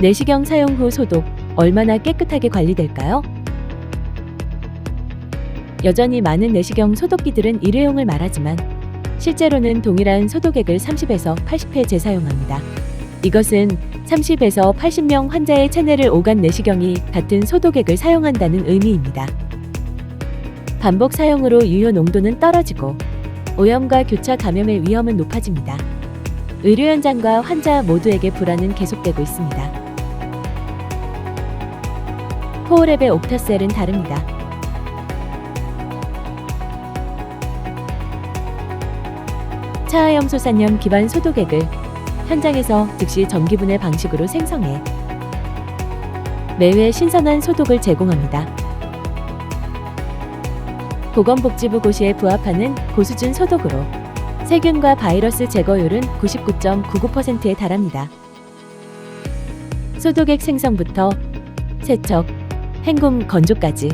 내시경 사용 후 소독 얼마나 깨끗하게 관리될까요? 여전히 많은 내시경 소독기들은 일회용을 말하지만 실제로는 동일한 소독액을 30에서 80회 재사용합니다. 이것은 30에서 80명 환자의 체내를 오간 내시경이 같은 소독액을 사용한다는 의미입니다. 반복 사용으로 유효 농도는 떨어지고 오염과 교차 감염의 위험은 높아집니다. 의료 현장과 환자 모두에게 불안은 계속되고 있습니다. 코오랩의 옵타셀은 다릅니다. 차하염 소산염 기반 소독액을 현장에서 즉시 전기분해 방식으로 생성해 매회 신선한 소독을 제공합니다. 보건복지부 고시에 부합하는 고수준 소독으로 세균과 바이러스 제거율은 99.99%에 달합니다. 소독액 생성부터 세척, 헹굼, 건조까지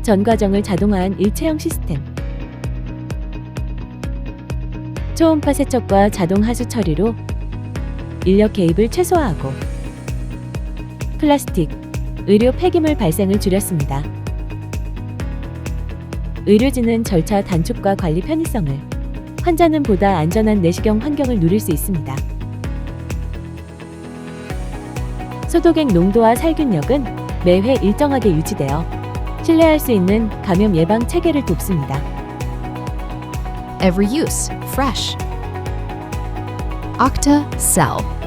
전 과정을 자동화한 일체형 시스템. 초음파 세척과 자동 하수 처리로 인력 개입을 최소화하고 플라스틱, 의료 폐기물 발생을 줄였습니다. 의료진은 절차 단축과 관리 편의성을, 환자는 보다 안전한 내시경 환경을 누릴 수 있습니다. 소독액 농도와 살균력은 매회 일정하게 유지되어 신뢰할 수 있는 감염 예방 체계를 돕습니다. Every use fresh. Octa Cell.